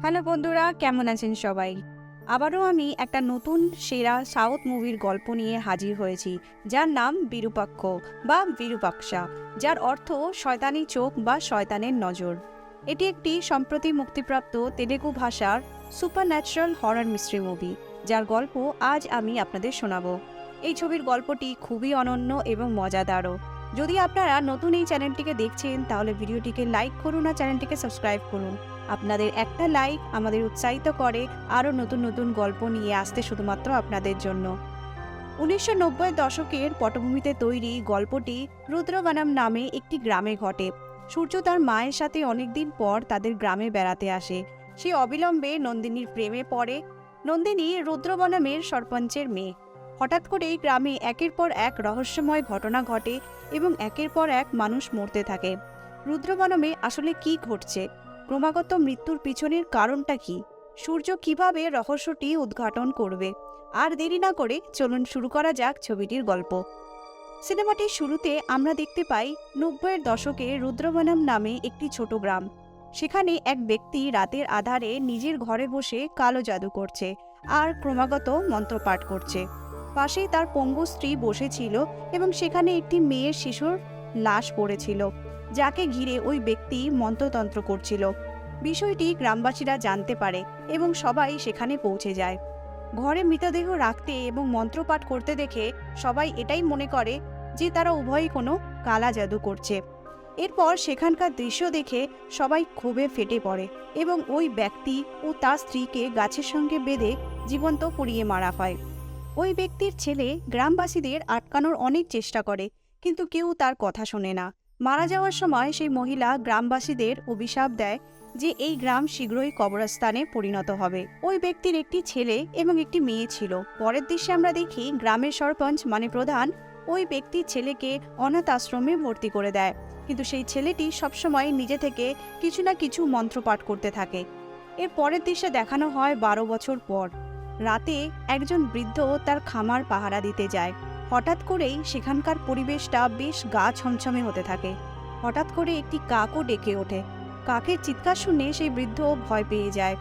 Hello বন্ধুরা, কেমন আছেন সবাই? আবারও আমি একটা নতুন সেরা সাউথ মুভির গল্প নিয়ে হাজির হয়েছি, যার নাম বিরূপাক্ষ বা বিরূপাক্ষা, যার অর্থ শয়তানি চোখ বা শয়তানের নজর। এটি একটি সম্প্রতি মুক্তিপ্রাপ্ত তেলেগু ভাষার supernatural horror mystery movie, যার গল্প আজ আমি আপনাদের শোনাবো। এই ছবির গল্পটি খুবই অনন্য এবং মজাদারও। যদি আপনারা নতুন এই চ্যানেলটিকে দেখছেন, তাহলে ভিডিওটিকে লাইক করুন আর চ্যানেলটিকে সাবস্ক্রাইব করুন। আপনাদের একটা লাইক আমাদের উৎসাহিত করে আরও নতুন নতুন গল্প নিয়ে আসতে শুধুমাত্র আপনাদের জন্য। উনিশশো নব্বই দশকের পটভূমিতে তৈরি গল্পটি রুদ্রবানাম নামে একটি গ্রামে ঘটে। সূর্য তার মায়ের সাথে অনেকদিন পর তাদের গ্রামে বেড়াতে আসে। সে অবিলম্বে নন্দিনীর প্রেমে পড়ে। নন্দিনী রুদ্রবনামের সরপঞ্চের মেয়ে। হঠাৎ করেই গ্রামে একের পর এক রহস্যময় ঘটনা ঘটে এবং একের পর এক মানুষ মরতে থাকে। রুদ্রবনমে আসলে কি ঘটছে? ক্রমাগত মৃত্যুর পিছনের কারণটা কি? সূর্য কীভাবে রহস্যটি উদ্ঘাটন করবে? আর দেরি না করে চলুন শুরু করা যাক ছবিটির গল্প। সিনেমাটির শুরুতে আমরা দেখতে পাই নব্বইয়ের দশকে রুদ্রবনম নামে একটি ছোট গ্রাম। সেখানে এক ব্যক্তি রাতের আধারে নিজের ঘরে বসে কালো জাদু করছে আর ক্রমাগত মন্ত্রপাঠ করছে। পাশেই তার পঙ্গু স্ত্রী বসেছিল এবং সেখানে একটি মেয়ের শিশুর লাশ পড়েছিল। যাকে ঘিরে ওই ব্যক্তি মন্ত্রতন্ত্র করছিল। বিষয়টি গ্রামবাসীরা জানতে পারে এবং সবাই সেখানে পৌঁছে যায়। ঘরে মৃতদেহ রাখতে এবং মন্ত্রপাঠ করতে দেখে সবাই এটাই মনে করে যে তারা উভয়ই কোনো কালা জাদু করছে। এরপর সেখানকার দৃশ্য দেখে সবাই ক্ষোভে ফেটে পড়ে এবং ওই ব্যক্তি ও তার স্ত্রীকে গাছের সঙ্গে বেঁধে জীবন্ত পুড়িয়ে মারা হয়। ওই ব্যক্তির ছেলে গ্রামবাসীদের আটকানোর অনেক চেষ্টা করে, কিন্তু কেউ তার কথা শোনে না। মারা যাওয়ার সময় সেই মহিলা গ্রামবাসীদের অভিশাপ দেয় যে এই গ্রাম শীঘ্রই কবরস্থানে পরিণত হবে। ওই ব্যক্তির একটি ছেলে এবং একটি মেয়ে ছিল। পরের দৃশ্যে আমরা দেখি গ্রামের সরপঞ্চ মানে প্রধান ওই ব্যক্তির ছেলেকে অনাথ আশ্রমে ভর্তি করে দেয়। কিন্তু সেই ছেলেটি সবসময় নিজে থেকে কিছু না কিছু মন্ত্রপাঠ করতে থাকে। এর পরের দৃশ্যে দেখানো হয় বারো বছর পর। রাতে একজন বৃদ্ধ তার খামার পাহারা দিতে যায়। হঠাৎ করেই সেখানকার পরিবেশটা বেশ গা ছমছমে হতে থাকে। হঠাৎ করে একটি কাকও ডেকে ওঠে। কাকের চিৎকার শুনে সেই বৃদ্ধ ভয় পেয়ে যায়।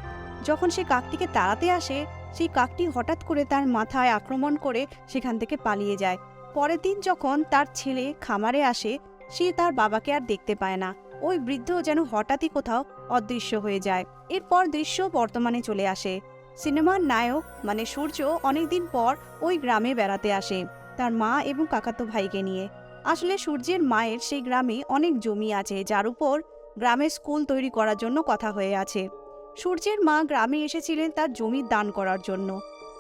যখন সে কাকটিকে তাড়াতে আসে, সেই কাকটি হঠাৎ করে তার মাথায় আক্রমণ করে সেখান থেকে পালিয়ে যায়। পরের দিন যখন তার ছেলে খামারে আসে, সে তার বাবাকে আর দেখতে পায় না। ওই বৃদ্ধ যেন হঠাৎই কোথাও অদৃশ্য হয়ে যায়। এরপর দৃশ্য বর্তমানে চলে আসে। সিনেমার নায়ক মানে সূর্য, অনেকদিন পর ওই গ্রামে বেড়াতে আসে। তার মা এবং কাকাতো ভাইকে নিয়ে। আসলে সূর্যের মায়ের সেই গ্রামে অনেক জমি আছে, যার উপর গ্রামে স্কুল তৈরি করার জন্য কথা হয়ে আছে। সূর্যের মা গ্রামে এসেছিলেন তার জমি দান করার জন্য।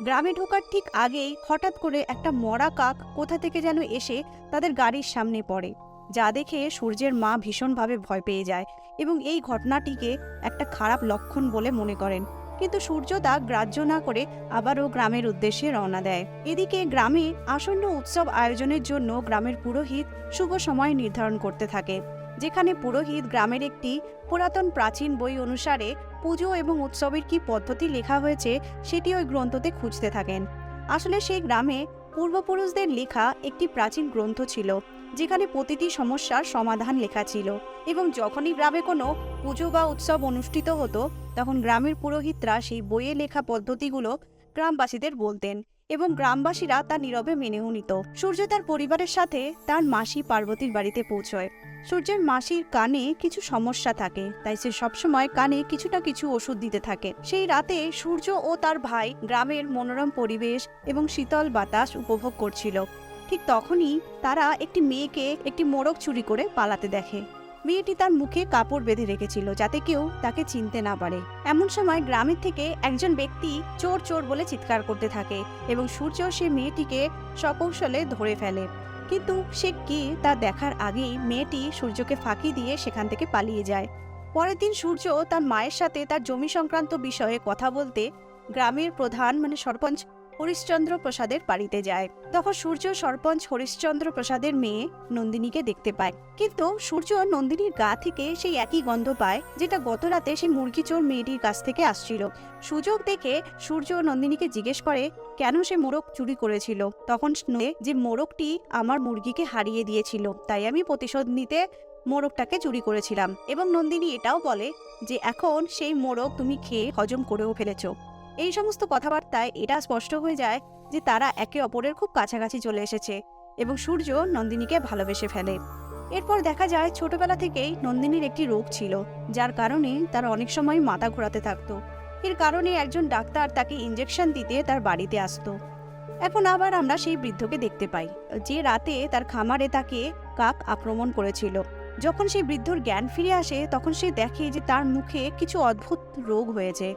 গ্রামে ঢোকার ঠিক আগেই হঠাৎ করে একটা মরা কাক কোথা থেকে যেন এসে তাদের গাড়ির সামনে পড়ে, যা দেখে সূর্যের মা ভীষণভাবে ভয় পেয়ে যায় এবং এই ঘটনাটিকে একটা খারাপ লক্ষণ বলে মনে করেন। কিন্তু সূর্য তা গ্রাহ্য না করে আবারও গ্রামের উদ্দেশ্যে রওনা দেয়। এদিকে গ্রামে আসন্ন উৎসব আয়োজনের জন্য গ্রামের পুরোহিত শুভ সময় নির্ধারণ করতে থাকে, যেখানে পুরোহিত গ্রামের একটি পুরাতন প্রাচীন বই অনুসারে পুজো এবং উৎসবের কি পদ্ধতি লেখা হয়েছে সেটি ওই গ্রন্থতে খুঁজতে থাকেন। আসলে সেই গ্রামে পূর্বপুরুষদের লেখা একটি প্রাচীন গ্রন্থ ছিল যেখানে প্রতিটি সমস্যার সমাধান লেখা ছিল এবং যখনই গ্রামে কোনো পুজো বা উৎসব অনুষ্ঠিত হতো, তখন গ্রামের পুরোহিতরা সেই বইয়ে লেখা পদ্ধতিগুলো গ্রামবাসীদের বলতেন এবং গ্রামবাসীরা তা নীরবে মেনেও নিত। সূর্য তার পরিবারের সাথে তার মাসি পার্বতীর বাড়িতে পৌঁছয়। সূর্যের মাসির কানে কিছু সমস্যা থাকে, তাই সে সবসময় কানে কিছু না কিছু ওষুধ দিতে থাকে। সেই রাতে সূর্য ও তার ভাই গ্রামের মনোরম পরিবেশ এবং শীতল বাতাস উপভোগ করছিল। ঠিক তখনই তারা একটি মেয়েকে একটি মোড়ক চুরি করে পালাতে দেখে। মেয়েটি তার মুখে কাপড় বেঁধে রেখেছিল যাতে কেউ তাকে চিনতে না পারে। এমন সময় গ্রামের থেকে একজন ব্যক্তি চোর চোর বলে চিৎকার করতে থাকে এবং সূর্য সে মেয়েটিকে সকৌশলে ধরে ফেলে। কিন্তু সে কে তা দেখার আগেই মেয়েটি সূর্যকে ফাঁকি দিয়ে সেখান থেকে পালিয়ে যায়। পরের দিন সূর্য তার মায়ের সাথে তার জমি সংক্রান্ত বিষয়ে কথা বলতে গ্রামের প্রধান মানে সরপঞ্চ হরিশ্চন্দ্র প্রসাদের বাড়িতে যায়। তখন সূর্য সরপঞ্চ হরিশ্চন্দ্র প্রসাদের মেয়ে নন্দিনীকে দেখতে পায়। কিন্তু সূর্য নন্দিনীর গা থেকে সেই একই গন্ধ পায়, যেটা গত রাতে সেই মুরগি চোর মেয়েটির কাছ থেকে আসছিল। সুযোগ দেখে সূর্য নন্দিনীকে জিজ্ঞেস করে, কেন সে মোরগ চুরি করেছিল? তখন যে মোরগটি আমার মুরগিকে হারিয়ে দিয়েছিল, তাই আমি প্রতিশোধ নিতে মোরগটাকে চুরি করেছিলাম। এবং নন্দিনী এটাও বলে যে, এখন সেই মোরগ তুমি খেয়ে হজম করেও ফেলেছ। এই সমস্ত কথাবার্তায় এটা স্পষ্ট হয়ে যায় যে তারা একে অপরের খুব কাছাকাছি চলে এসেছে এবং সূর্য নন্দিনীকে ভালোবেসে ফেলে। এরপর দেখা যায় ছোটবেলা থেকেই নন্দিনীর একটি রোগ ছিল, যার কারণে তার অনেক সময় মাথা ঘোরাতে থাকতো। এর কারণে একজন ডাক্তার তাকে ইঞ্জেকশন দিতে তার বাড়িতে আসতো। এখন আবার আমরা সেই বৃদ্ধকে দেখতে পাই, যে রাতে তার খামারে তাকে কাক আক্রমণ করেছিল। যখন সেই বৃদ্ধর জ্ঞান ফিরে আসে, তখন সে দেখে যে তার মুখে কিছু অদ্ভুত রোগ হয়েছে।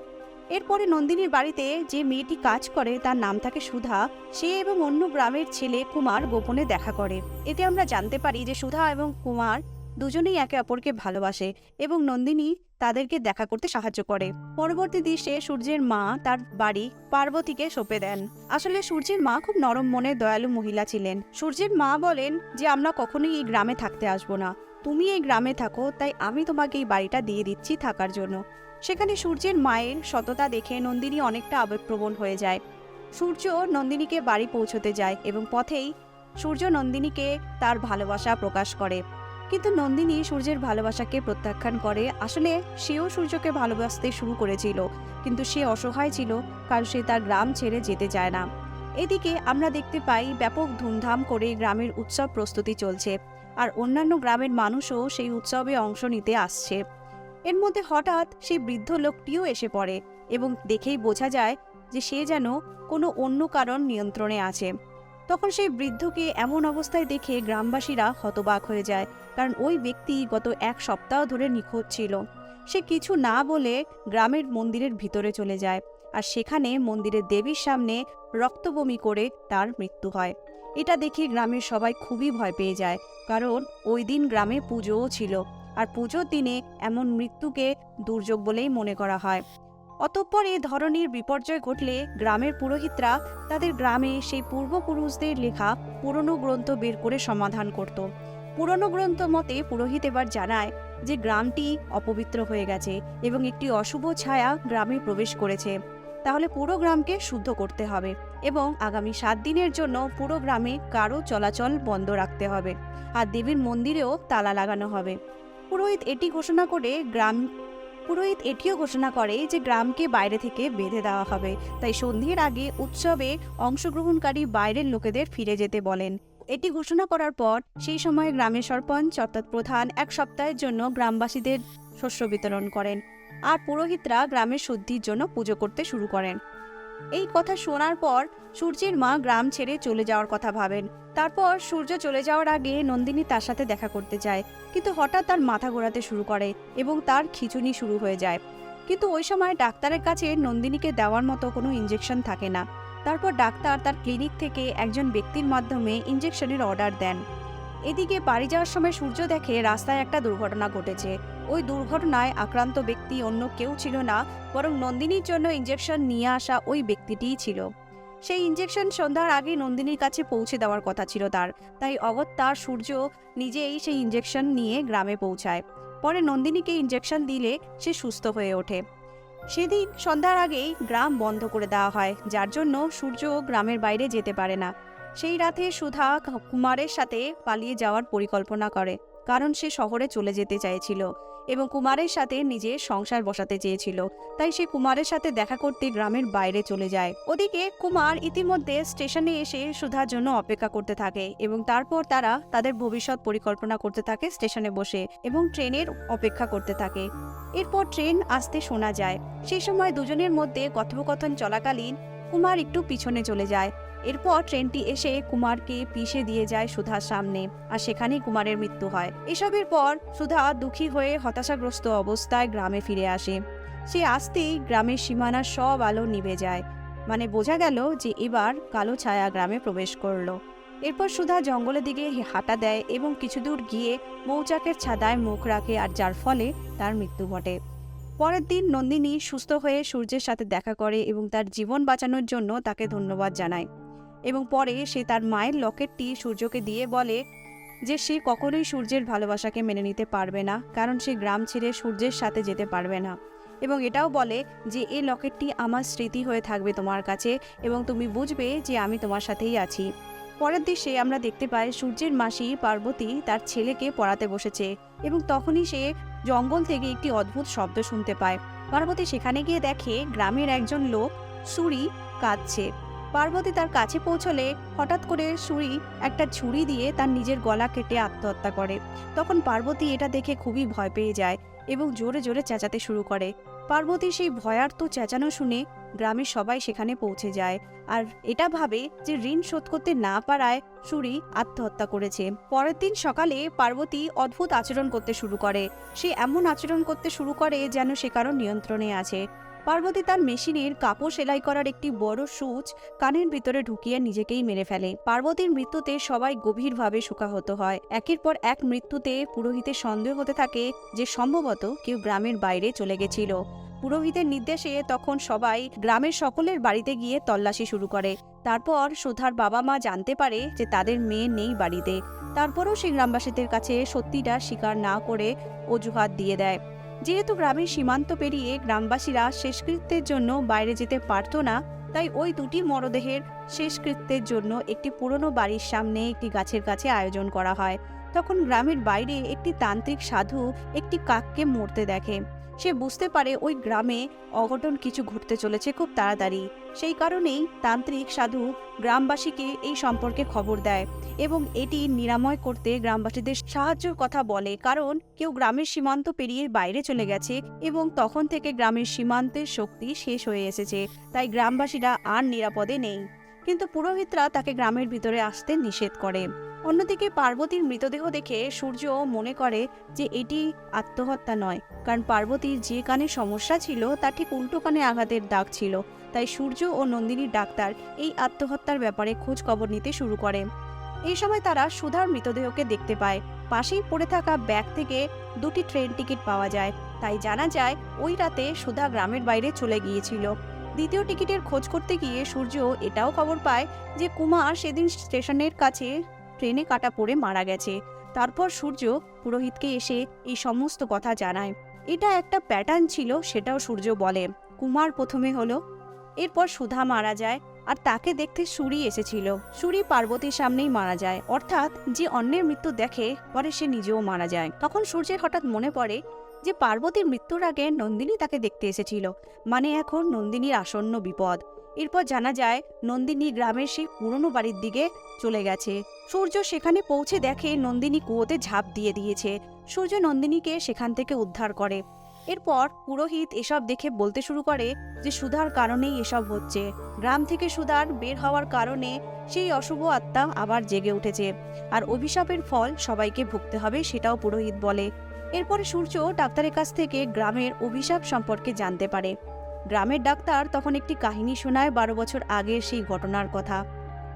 এরপরে নন্দিনীর বাড়িতে যে মেয়েটি কাজ করে, তার নাম থাকে সুধা। সে এবং অন্য গ্রামের ছেলে কুমার গোপনে দেখা করে। এতে আমরা জানতে পারি যে সুধা এবং কুমার দুজনেই একে অপরকে ভালোবাসে এবং নন্দিনী তাদেরকে দেখা করতে সাহায্য করে। পরবর্তী দৃশ্যে সূর্যের মা তার বাড়ি পার্বতীকে সঁপে দেন। আসলে সূর্যের মা খুব নরম মনে দয়ালু মহিলা ছিলেন। সূর্যের মা বলেন যে, আমরা কখনোই এই গ্রামে থাকতে আসব না। তুমি এই গ্রামে থাকো, তাই আমি তোমাকে এই বাড়িটা দিয়ে দিচ্ছি থাকার জন্য। সেখানে সূর্যের মায়ের সততা দেখে নন্দিনী অনেকটা আবেগপ্রবণ হয়ে যায়। সূর্য নন্দিনীকে বাড়ি পৌঁছতে যায় এবং পথেই সূর্য নন্দিনীকে তার ভালোবাসা প্রকাশ করে। কিন্তু নন্দিনী সূর্যের ভালোবাসাকে প্রত্যাখ্যান করে। আসলে সেও সূর্যকে ভালোবাসতে শুরু করেছিল, কিন্তু সে অসহায় ছিল, কারণ সে তার গ্রাম ছেড়ে যেতে চায় না। এদিকে আমরা দেখতে পাই ব্যাপক ধুমধাম করে গ্রামের উৎসব প্রস্তুতি চলছে, আর অন্যান্য গ্রামের মানুষও সেই উৎসবে অংশ নিতে আসছে। এর মধ্যে হঠাৎ সেই বৃদ্ধ লোকটিও এসে পড়ে এবং দেখেই বোঝা যায় যে সে যেন কোনো অন্য কারণ নিয়ন্ত্রণে আছে। তখন সেই বৃদ্ধকে এমন অবস্থায় দেখে গ্রামবাসীরা হতবাক হয়ে যায়, কারণ ওই ব্যক্তি গত এক সপ্তাহ ধরে নিখোঁজ ছিল। সে কিছু না বলে গ্রামের মন্দিরের ভিতরে চলে যায় আর সেখানে মন্দিরের দেবীর সামনে রক্তবমি করে তার মৃত্যু হয়। এটা দেখে গ্রামের সবাই খুবই ভয় পেয়ে যায়, কারণ ওই দিন গ্রামে পুজোও ছিল। আর পুজোর দিনে এমন মৃত্যুকে দুর্যোগ বলেই মনে করা হয়। অতঃপর এই ধরনের বিপর্যয় ঘটলে গ্রামের পুরোহিতরা তাদের গ্রামে সেই পূর্বপুরুষদের লেখা পুরনো গ্রন্থ বের করে সমাধান করত। পুরনো গ্রন্থ মতে পুরোহিত এবার জানায় যে গ্রামটি অপবিত্র হয়ে গেছে এবং একটি অশুভ ছায়া গ্রামে প্রবেশ করেছে। তাহলে পুরো গ্রামকে শুদ্ধ করতে হবে এবং আগামী সাত দিনের জন্য পুরো গ্রামে কারও চলাচল বন্ধ রাখতে হবে। আর দেবীর মন্দিরেও তালা লাগানো হবে। পুরোহিত এটি ঘোষণা করে গ্রাম, পুরোহিত এটিও ঘোষণা করে যে গ্রামকে বাইরে থেকে বেঁধে দেওয়া হবে। তাই সন্ধ্যের আগে উৎসবে অংশগ্রহণকারী বাইরের লোকেদের ফিরে যেতে বলেন। এটি ঘোষণা করার পর সেই সময় গ্রামের সরপঞ্চ অর্থাৎ প্রধান এক সপ্তাহের জন্য গ্রামবাসীদের শস্য বিতরণ করেন। আর পুরোহিতরা গ্রামের শুদ্ধির জন্য পুজো করতে শুরু করেন। এই কথা শোনার পর সূর্যের মা গ্রাম ছেড়ে চলে যাওয়ার কথা ভাবেন। তারপর সূর্য চলে যাওয়ার আগে নন্দিনী তার সাথে দেখা করতে যায়, কিন্তু হঠাৎ তার মাথা ঘোরাতে শুরু করে এবং তার খিচুনি শুরু হয়ে যায়। কিন্তু ওই সময় ডাক্তারের কাছে নন্দিনীকে দেওয়ার মতো কোনো ইঞ্জেকশন থাকে না। তারপর ডাক্তার তার ক্লিনিক থেকে একজন ব্যক্তির মাধ্যমে ইঞ্জেকশনের অর্ডার দেন। এদিকে বাড়ি যাওয়ার সময় সূর্য দেখে রাস্তায় একটা দুর্ঘটনা ঘটেছে। ওই দুর্ঘটনায় আক্রান্ত ব্যক্তি অন্য কেউ ছিল না, বরং নন্দিনীর জন্য ইঞ্জেকশন নিয়ে আসা ওই ব্যক্তিটিই ছিল। সেই ইঞ্জেকশন সন্ধ্যার আগে নন্দিনীর কাছে পৌঁছে দেওয়ার কথা ছিল তার। তাই অগত্যা সূর্য নিজেই সেই ইঞ্জেকশন নিয়ে গ্রামে পৌঁছায়। পরে নন্দিনীকে ইঞ্জেকশন দিলে সে সুস্থ হয়ে ওঠে। সেদিন সন্ধ্যার আগেই গ্রাম বন্ধ করে দেওয়া হয়, যার জন্য সূর্য গ্রামের বাইরে যেতে পারে না। সেই রাতে সুধা কুমারের সাথে পালিয়ে যাওয়ার পরিকল্পনা করে, কারণ সে শহরে চলে যেতে চাইছিল এবং কুমারের সাথে নিজের সংসার বসাতে চেয়েছিল। তাই সে কুমারের সাথে দেখা করতে গ্রামের বাইরে চলে যায়। ওদিকে কুমার ইতিমধ্যে স্টেশনে এসে সুধার জন্য অপেক্ষা করতে থাকে এবং তারপর তারা তাদের ভবিষ্যৎ পরিকল্পনা করতে থাকে স্টেশনে বসে এবং ট্রেনের অপেক্ষা করতে থাকে। এরপর ট্রেন আসতে শোনা যায়। সেই সময় দুজনের মধ্যে কথোপকথন চলাকালীন কুমার একটু পিছনে চলে যায়। এরপর ট্রেনটি এসে কুমারকে পিষে দিয়ে যায় সুধার সামনে, আর সেখানেই কুমারের মৃত্যু হয়। এসবের পর সুধা দুঃখী হয়ে হতাশাগ্রস্ত অবস্থায় গ্রামে ফিরে আসে। সে আসতেই গ্রামের সীমানার সব আলো নিভে যায়। মানে বোঝা গেল যে এবার কালো ছায়া গ্রামে প্রবেশ করল। এরপর সুধা জঙ্গলের দিকে হাঁটা দেয় এবং কিছু দূর গিয়ে মৌচাকের ছাদায় মুখ রাখে, আর যার ফলে তার মৃত্যু ঘটে। পরের দিন নন্দিনী সুস্থ হয়ে সূর্যের সাথে দেখা করে এবং তার জীবন বাঁচানোর জন্য তাকে ধন্যবাদ জানায়। এবং পরে সে তার মায়ের লকেটটি সূর্যকে দিয়ে বলে যে সে কখনোই সূর্যের ভালোবাসাকে মেনে নিতে পারবে না, কারণ সে গ্রাম ছেড়ে সূর্যের সাথে যেতে পারবে না। এবং এটাও বলে যে এই লকেটটি আমার স্মৃতি হয়ে থাকবে তোমার কাছে এবং তুমি বুঝবে যে আমি তোমার সাথেই আছি। পরের দৃশ্যে আমরা দেখতে পাই সূর্যের মাসি পার্বতী তার ছেলেকে পড়াতে বসেছে এবং তখনই সে জঙ্গল থেকে একটি অদ্ভুত শব্দ শুনতে পায়। পার্বতী সেখানে গিয়ে দেখে, গ্রামের একজন লোক সুরি কাঁদছে। পার্বতী তার কাছে পৌঁছলে হঠাৎ করে সুরি একটা ছুরি দিয়ে তার নিজের গলা কেটে আত্মহত্যা করে। তখন পার্বতী এটা দেখে খুবই ভয় পেয়ে যায় এবং জোরে জোরে চেঁচাতে শুরু করে। পার্বতী সেই ভয়ার্ত চেঁচানো শুনে গ্রামের সবাই সেখানে পৌঁছে যায়। আর এটা ভাবে যে ঋণ শোধ করতে না পারায় সুরি আত্মহত্যা করেছে। পরের দিন সকালে পার্বতী অদ্ভুত আচরণ করতে শুরু করে। সে এমন আচরণ করতে শুরু করে যেন সে কারও নিয়ন্ত্রণে আছে। পার্বতী তার মেশিনের কাপড় সেলাই করার একটি বড় সূচ কানের ভিতরে ঢুকিয়ে নিজেকেই মেরে ফেলে। পার্বতীর মৃত্যুতে সবাই গভীরভাবে শোকাহত হয়। একের পর এক মৃত্যুতে পুরোহিতের সন্দেহ হতে থাকে যে সম্ভবত কেউ গ্রামের বাইরে চলে গেছিল। পুরোহিতের নির্দেশে তখন সবাই গ্রামের সকলের বাড়িতে গিয়ে তল্লাশি শুরু করে। তারপর সুধার বাবা মা জানতে পারে যে তাদের মেয়ে নেই বাড়িতে। তারপরও সে গ্রামবাসীদের কাছে সত্যিটা স্বীকার না করে অজুহাত দিয়ে দেয়। যেহেতু গ্রামের সীমান্ত পেরিয়ে গ্রামবাসীরা শেষকৃত্যের জন্য বাইরে যেতে পারত না, তাই ওই দুটি মরদেহের শেষকৃত্যের জন্য একটি পুরনো বাড়ির সামনে একটি গাছের কাছে আয়োজন করা হয়। তখন গ্রামের বাইরে একটি তান্ত্রিক সাধু একটি কাককে মরতে দেখে। সে বুঝতে পারে ওই গ্রামে অঘটন কিছু ঘটতে চলেছে খুব তাড়াতাড়ি। সেই কারণেই তান্ত্রিক সাধু গ্রামবাসীকে এই সম্পর্কে খবর দেয় এবং এটি নিরাময় করতে গ্রামবাসীদের সাহায্যের কথা বলে। কারণ কেউ গ্রামের সীমান্ত পেরিয়ে বাইরে চলে গেছে এবং তখন থেকে গ্রামের সীমান্তের শক্তি শেষ হয়ে এসেছে, তাই গ্রামবাসীরা আর নিরাপদে নেই। কিন্তু পুরোহিতরা তাকে গ্রামের ভিতরে আসতে নিষেধ করে। অন্যদিকে পার্বতীর মৃতদেহ দেখে সূর্য মনে করে যে এটি আত্মহত্যা নয়, কারণ পার্বতীর যে কানে সমস্যা ছিল তার ঠিক উল্টো কানে আঘাতের দাগ ছিল। তাই সূর্য ও নন্দিনীর ডাক্তার এই আত্মহত্যার ব্যাপারে খোঁজ খবর নিতে শুরু করে। এই সময় তারা সুধার মৃতদেহকে দেখতে পায়। পাশেই পড়ে থাকা ব্যাগ থেকে দুটি ট্রেন টিকিট পাওয়া যায়। তাই জানা যায়, ওই রাতে সুধা গ্রামের বাইরে চলে গিয়েছিল। দ্বিতীয় টিকিটের খোঁজ করতে গিয়ে সূর্য এটাও খবর পায় যে কুমার সেদিন স্টেশনের কাছে ট্রেনে কাটা পড়ে মারা গেছে। তারপর সূর্য পুরোহিতকে এসে এই সমস্ত কথা জানায়। এটা একটা প্যাটার্ন ছিল, সেটাও সূর্য বলে। কুমার প্রথমে হলো, এরপর সুধা মারা যায় আর তাকে দেখতে সুরি এসেছিল। সুরি পার্বতীর সামনেই মারা যায়। অর্থাৎ যে অন্যের মৃত্যু দেখে, পরে সে নিজেও মারা যায়। তখন সূর্যের হঠাৎ মনে পড়ে যে পার্বতীর মৃত্যুর আগে নন্দিনী তাকে দেখতে এসেছিল। মানে এখন নন্দিনীর আসন্ন বিপদ। এরপর জানা যায়, নন্দিনী গ্রামের সেই পুরনো বাড়ির দিকে চলে গেছে। সূর্য সেখানে পৌঁছে দেখে নন্দিনী কুয়োতে ঝাঁপ দিয়ে দিয়েছে। সূর্য নন্দিনীকে সেখান থেকে উদ্ধার করে। এরপর পুরোহিত এসব দেখে বলতে শুরু করে যে, সুধার কারণেই এসব হচ্ছে। গ্রাম থেকে সুধার বের হওয়ার কারণে সেই অশুভ আত্মা আবার জেগে উঠেছে। আর অভিশাপের ফল সবাইকে ভুগতে হবে সেটাও পুরোহিত বলে। এরপরে সূর্য ডাক্তারের কাছ থেকে গ্রামের অভিশাপ সম্পর্কে জানতে পারে। গ্রামের ডাক্তার তখন একটি কাহিনী শোনায় বারো বছর আগের সেই ঘটনার কথা।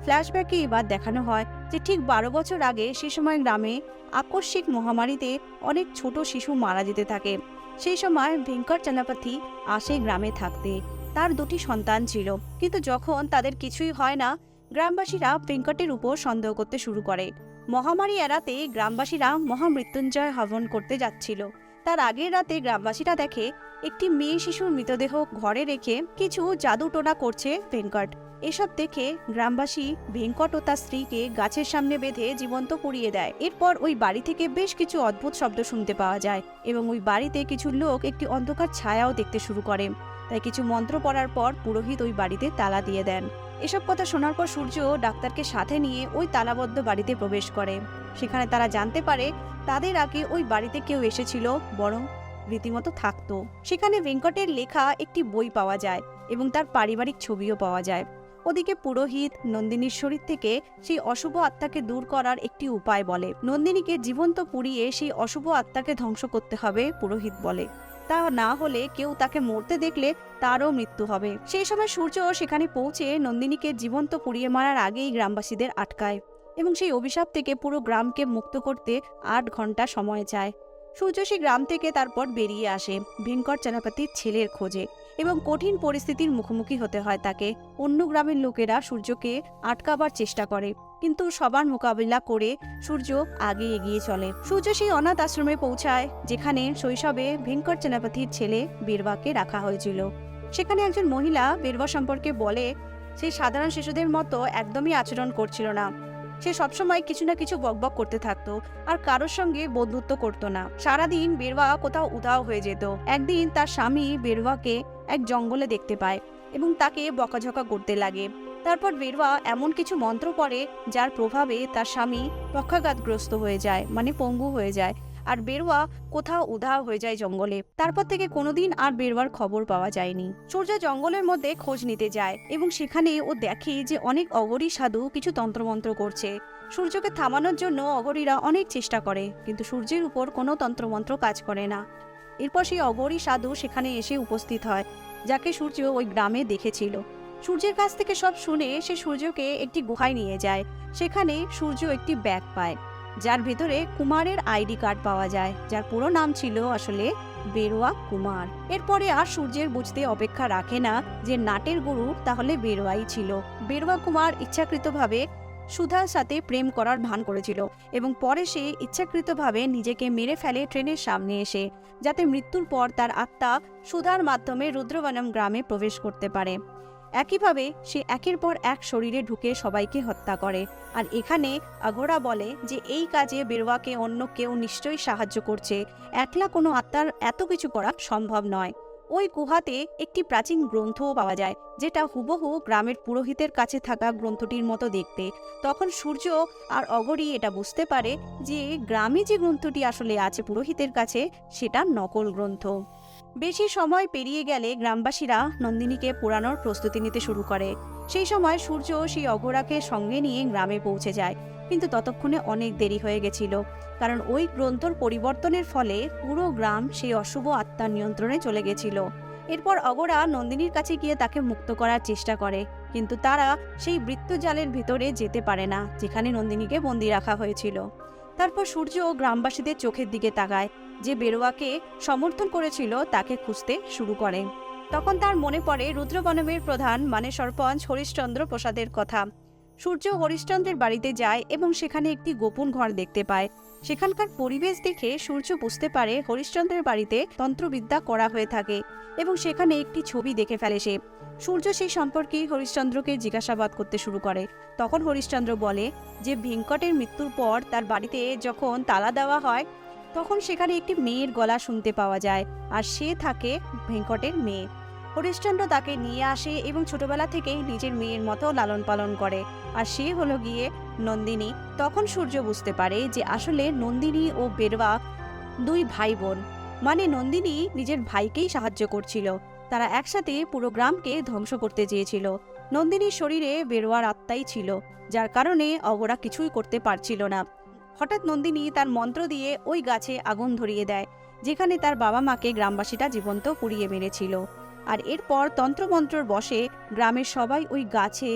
ফ্ল্যাশব্যাকে এবার দেখানো হয় যে ঠিক বারো বছর আগে সে সময় গ্রামে আকস্মিক মহামারীতে অনেক ছোট শিশু মারা যেতে থাকে। সেই সময় ভেঙ্কট চানাপাথি আসে গ্রামে থাকতে। তার দুটি সন্তান ছিল, কিন্তু যখন তাদের কিছুই হয় না, গ্রামবাসীরা ভেঙ্কটের উপর সন্দেহ করতে শুরু করে। মহামারী এড়াতে গ্রামবাসীরা মহামৃত্যুঞ্জয় হবন করতে যাচ্ছিল। তার আগের রাতে গ্রামবাসীরা দেখে একটি মেয়ে শিশুর মৃতদেহ ঘরে রেখে কিছু জাদু টোনা করছে ভেঙ্কট। এসব দেখে গ্রামবাসী ভেঙ্কট ও তার স্ত্রীকে গাছের সামনে বেঁধে জীবন্ত পুড়িয়ে দেয়। এরপর ওই বাড়ি থেকে বেশ কিছু অদ্ভুত শব্দ শুনতে পাওয়া যায় এবং ওই বাড়িতে কিছু লোক একটি অন্ধকার ছায়াও দেখতে শুরু করে। তাই কিছু মন্ত্র পড়ার পর পুরোহিত ওই বাড়িতে তালা দিয়ে দেন। এসব কথা শোনার পর সূর্য ডাক্তারকে সাথে নিয়ে ওই তালাবদ্ধ বাড়িতে প্রবেশ করে। সেখানে তারা জানতে পারে তাদের আগে ওই বাড়িতে কেউ এসেছিল, বরং রীতিমতো থাকতো। সেখানে ভেঙ্কটের লেখা একটি বই পাওয়া যায় এবং তার পারিবারিক ছবিও পাওয়া যায়। ওদিকে পুরোহিত নন্দিনীর শরীর থেকে সেই অশুভ আত্মাকে দূর করার একটি উপায় বলে। নন্দিনীকে জীবন্ত পুড়িয়ে সেই অশুভ আত্মাকে ধ্বংস করতে হবে, পুরোহিত বলে। তা না হলে কেউ তাকে মরতে দেখলে তারও মৃত্যু হবে। সেই সময় সূর্য সেখানে পৌঁছে নন্দিনীকে জীবন্ত পুড়িয়ে মারার আগেই গ্রামবাসীদের আটকায় এবং সেই অভিশাপ থেকে পুরো গ্রামকে মুক্ত করতে আট ঘণ্টা সময় চায়। সূর্য গ্রাম থেকে তারপর বেরিয়ে আসে ভেঙ্কট চানাপাতির ছেলের খোঁজে এবং কঠিন পরিস্থিতির মুখোমুখি হতে হয় তাকে। অন্য গ্রামের লোকেরা সূর্যকে আটকাবার চেষ্টা করে, কিন্তু সবার মোকাবিলা করে সূর্য আগে এগিয়ে চলে। সূর্য সেই অনাথ আশ্রমে পৌঁছায়, যেখানে শৈশবে ভেঙ্কট সেনাপতির ছেলে বীরবাকে রাখা হয়েছিল। সেখানে একজন মহিলা বীরবা সম্পর্কে বলে, সেই সাধারণ শিশুদের মতো একদমই আচরণ করছিল না। সে সবসময় কিছু না কিছু বকবক করতে থাকতো, আর কারোর সঙ্গে বন্ধুত্ব করতো না। সারাদিন বেরওয়া কোথাও উধাও হয়ে যেত। একদিন তার স্বামী বেরওয়াকে এক জঙ্গলে দেখতে পায় এবং তাকে বকাঝকা করতে লাগে। তারপর বেরওয়া এমন কিছু মন্ত্র পড়ে, যার প্রভাবে তার স্বামী পক্ষাঘাতগ্রস্ত হয়ে যায় মানে পঙ্গু হয়ে যায়। আর বেরোয়া কোথাও উধাও হয়ে যায় জঙ্গলে। তারপর থেকে কোনোদিন আর বেরোয়ার খবর পাওয়া যায়নি। সূর্য জঙ্গলের মধ্যে খোঁজ নিতে যায় এবং সেখানে ও দেখে যে অনেক অগরী সাধু কিছু তন্ত্রমন্ত্র করছে। সূর্যকে থামানোর জন্য অগরীরা অনেক চেষ্টা করে, কিন্তু সূর্যের উপর কোনো তন্ত্রমন্ত্র কাজ করে না। এরপর সেই অগরী সাধু সেখানে এসে উপস্থিত হয়, যাকে সূর্য ওই গ্রামে দেখেছিল। সূর্যের কাছ থেকে সব শুনে সে সূর্যকে একটি গুহায় নিয়ে যায়। সেখানে সূর্য একটি ব্যাগ পায়। যার ভেতরে কুমারের আইডি কার্ড পাওয়া যায়, যার পুরো নাম ছিল আসলে বেরোয়া কুমার। এরপরে আর সূর্যের বুঝতে অপেক্ষা রাখে না যে নাটের গুরু তাহলে বেরোয়াই ছিল। বেরোয়া কুমার ইচ্ছাকৃতভাবে সুধার সাথে প্রেম করার ভান করেছিল এবং পরে সে ইচ্ছাকৃতভাবে নিজেকে মেরে ফেলে ট্রেনের সামনে এসে, যাতে মৃত্যুর পর তার আত্মা সুধার মাধ্যমে রুদ্রবনম গ্রামে প্রবেশ করতে পারে। একইভাবে সে একের পর এক শরীরে ঢুকে সবাইকে হত্যা করে। আর এখানে আগোরা বলে যে, এই কাজে বেরোয়াকে অন্য কেউ নিশ্চয়ই সাহায্য করছে। একলা কোনো আত্মার এত কিছু করা সম্ভব নয়। ওই গুহাতে একটি প্রাচীন গ্রন্থও পাওয়া যায়, যেটা হুবহু গ্রামের পুরোহিতের কাছে থাকা গ্রন্থটির মতো দেখতে। তখন সূর্য আর অগরি এটা বুঝতে পারে যে, গ্রামে যে গ্রন্থটি আসলে আছে পুরোহিতের কাছে, সেটা নকল গ্রন্থ। বেশি সময় পেরিয়ে গেলে গ্রামবাসীরা নন্দিনীকে পোড়ানোর প্রস্তুতি নিতে শুরু করে। সেই সময় সূর্য সেই অঘোরাকে সঙ্গে নিয়ে গ্রামে পৌঁছে যায়, কিন্তু ততক্ষণে অনেক দেরি হয়ে গেছিল। কারণ ওই গ্রন্থর পরিবর্তনের ফলে পুরো গ্রাম সেই অশুভ আত্মার নিয়ন্ত্রণে চলে গেছিল। এরপর অগরা নন্দিনীর কাছে গিয়ে তাকে মুক্ত করার চেষ্টা করে, কিন্তু তারা সেই বৃত্তজালের ভিতরে যেতে পারে না, যেখানে নন্দিনীকে বন্দি রাখা হয়েছিল। তারপর সূর্য ও গ্রামবাসীদের চোখের দিকে তাকায়। যে বেরোয়াকে সমর্থন করেছিল তাকে খুঁজতে শুরু করে। তখন তার মনে পড়ে রুদ্রবনমের প্রধান মানে সরপঞ্চ হরিশ্চন্দ্র প্রসাদের কথা। সূর্য হরিশ্চন্দ্রের বাড়িতে যায় এবং সেখানে একটি গোপন ঘর দেখতে পায়। সেখানকার পরিবেশ দেখে সূর্য বুঝতে পারে হরিশ্চন্দ্রের বাড়িতে তন্ত্রবিদ্যা করা হয়ে থাকে এবং সেখানে একটি ছবি দেখে ফেলে সে। সূর্য সেই সম্পর্কে হরিশ্চন্দ্রকে জিজ্ঞাসাবাদ করতে শুরু করে। তখন হরিশ্চন্দ্র বলে যে ভেঙ্কটের মৃত্যুর পর তার বাড়িতে যখন তালা দেওয়া হয়, তখন সেখানে একটি মেয়ের গলা শুনতে পাওয়া যায় আর সে থাকে ভেঙ্কটের মেয়ে। হরিশ্চন্দ্র তাকে নিয়ে আসে এবং ছোটবেলা থেকেই নিজের মেয়ের মতো লালন পালন করে। আর সে হলো গিয়ে নন্দিনী, তখন সূর্য বুঝতে পারে যে আসলে নন্দিনী ও বেরওয়া দুই ভাই বোন মানে নন্দিনী নিজের ভাইকেই সাহায্য করছিল। তারা একসাথে পুরো গ্রামকে ধ্বংস করতে চেয়েছিল। নন্দিনীর শরীরে বেরোয়ার আত্মাই ছিল, যার কারণে অগরা কিছুই করতে পারছিল না। হঠাৎ নন্দিনী তার মন্ত্র দিয়ে ওই গাছে আগুন ধরিয়ে দেয়, যেখানে তার বাবা মাকে গ্রামবাসীরা জীবন্ত পুড়িয়ে মেরেছিল। আর এরপর তন্ত্রমন্ত্রর বসে গ্রামের সবাই ওই গাছে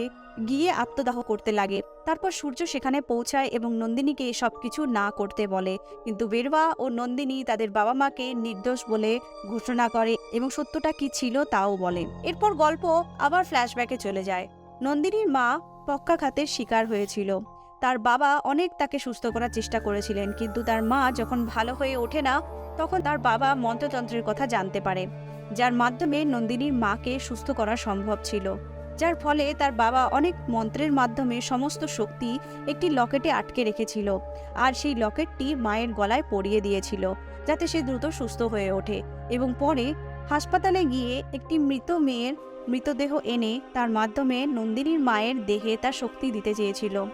গিয়ে আত্মদাহ করতে লাগে। তারপর সূর্য সেখানে পৌঁছায় এবং নন্দিনীকে সব কিছু না করতে বলে। কিন্তু বেরওয়া ও নন্দিনী তাদের বাবা মাকে নির্দোষ বলে ঘোষণা করে এবং সত্যটা কি ছিল তাও বলে। এরপর গল্প আবার ফ্ল্যাশব্যাকে চলে যায়। নন্দিনীর মা পক্ষাঘাতের শিকার হয়েছিল। তার বাবা অনেক তাকে সুস্থ করার চেষ্টা করেছিলেন, কিন্তু তার মা যখন ভালো হয়ে ওঠে না, তখন তার বাবা মন্ত্রতন্ত্রের কথা জানতে পারে, যার মাধ্যমে নন্দিনীর মাকে সুস্থ করা সম্ভব ছিল। যার ফলে তার বাবা অনেক মন্ত্রের মাধ্যমে সমস্ত শক্তি একটি লকেটে আটকে রেখেছিল আর সেই লকেটটি মায়ের গলায় পরিয়ে দিয়েছিল যাতে সে দ্রুত সুস্থ হয়ে ওঠে এবং পরে হাসপাতালে গিয়ে একটি মৃত মেয়ের মৃতদেহ এনে তার মাধ্যমে নন্দিনীর মায়ের দেহে তার শক্তি দিতে চেয়েছিল।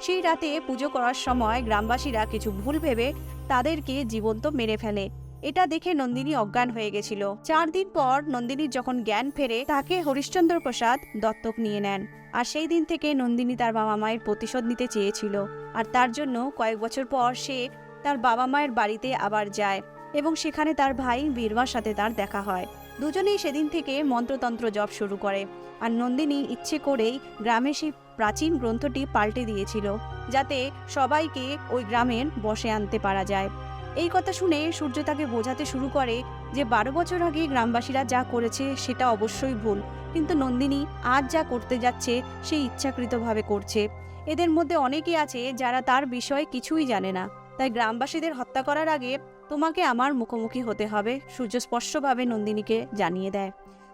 সেই রাতে পুজো করার সময় গ্রামবাসীরা কিছু ভুল ভেবে তাদেরকে জীবন্ত মেরে ফেলে। এটা দেখে নন্দিনী অজ্ঞান হয়ে গেছিল। চার দিন পর নন্দিনীর যখন জ্ঞান ফেরে, তাকে হরিশ্চন্দ্র প্রসাদ দত্তক নিয়ে নেন। আর সেই দিন থেকে নন্দিনী তার বাবা মায়ের প্রতিশোধ নিতে চেয়েছিল। আর তার জন্য কয়েক বছর পর সে তার বাবা মায়ের বাড়িতে আবার যায় এবং সেখানে তার ভাই বীরবার সাথে তার দেখা হয়। দুজনেই সেদিন থেকে মন্ত্রতন্ত্র জপ শুরু করে। আর নন্দিনী ইচ্ছে করেই গ্রামে সেই প্রাচীন গ্রন্থটি পাল্টে দিয়েছিল, যাতে সবাইকে ওই গ্রামের বসে আনতে পারা যায়। এই কথা শুনে সূর্য তাকে বোঝাতে শুরু করে যে বারো বছর আগে গ্রামবাসীরা যা করেছে সেটা অবশ্যই ভুল। কিন্তু নন্দিনী আজ যা করতে যাচ্ছে, সে ইচ্ছাকৃতভাবে করছে। এদের মধ্যে অনেকেই আছে যারা তার বিষয়ে কিছুই জানে না। তাই গ্রামবাসীদের হত্যা করার আগে তোমাকে আমার মুখোমুখি হতে হবে, সূর্য স্পষ্টভাবে নন্দিনীকে জানিয়ে দেয়।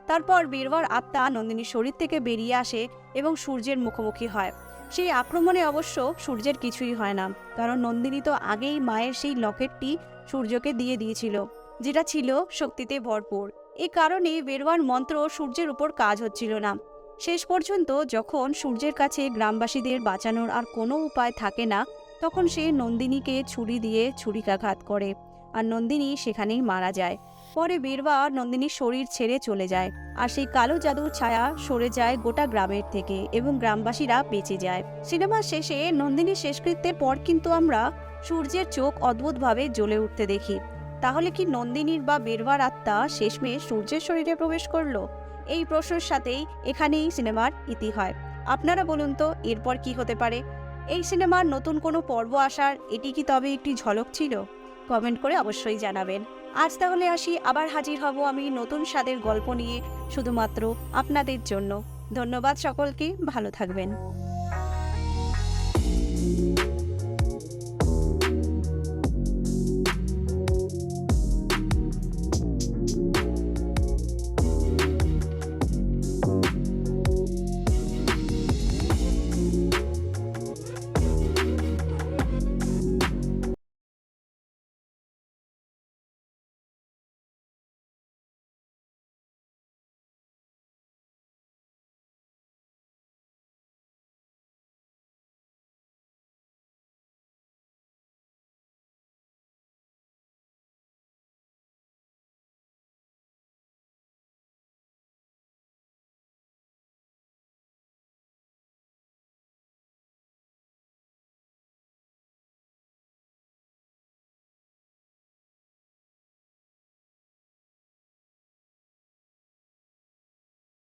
তারপর বীরবর আত্মা নন্দিনীর শরীর থেকে বেরিয়ে আসে এবং সূর্যের মুখোমুখি হয়। সেই আক্রমণে অবশ্য সূর্যের কিছুই হয় না, কারণ নন্দিনী তো আগেই মায়ের সেই লকেটটি সূর্যকে দিয়ে দিয়েছিল, যেটা ছিল শক্তিতে ভরপুর। এ কারণে বেরোয়ার মন্ত্র সূর্যের উপর কাজ হচ্ছিল না। শেষ পর্যন্ত যখন সূর্যের কাছে গ্রামবাসীদের বাঁচানোর আর কোনো উপায় থাকে না, তখন সে নন্দিনীকে ছুরি দিয়ে ছুরিকাঘাত করে, আর নন্দিনী সেখানেই মারা যায়। পরে বীরবা নন্দিনীর শরীর ছেড়ে চলে যায়। আর সেই কালো জাদুর ছায়া সরে যায় গোটা গ্রামের থেকে এবং গ্রামবাসীরা বেঁচে যায়। সিনেমার শেষে নন্দিনীর শেষকৃত্যের পর কিন্তু আমরা সূর্যের চোখ অদ্ভুতভাবে জ্বলে উঠতে দেখি। তাহলে কি নন্দিনীর বা বেরবার আত্মা শেষমেশ সূর্যের শরীরে প্রবেশ করল? এই প্রশ্নের সাথেই এখানেই সিনেমার ইতি হয়। আপনারা বলুন তো, এরপর কি হতে পারে? এই সিনেমার নতুন কোনো পর্ব আসার এটি কি তবে একটি ঝলক ছিল? কমেন্ট করে অবশ্যই জানাবেন। আজ তাহলে আসি, আবার হাজির হব আমি নতুন স্বাদের গল্প নিয়ে শুধুমাত্র আপনাদের জন্য। ধন্যবাদ সকলকে, ভালো থাকবেন।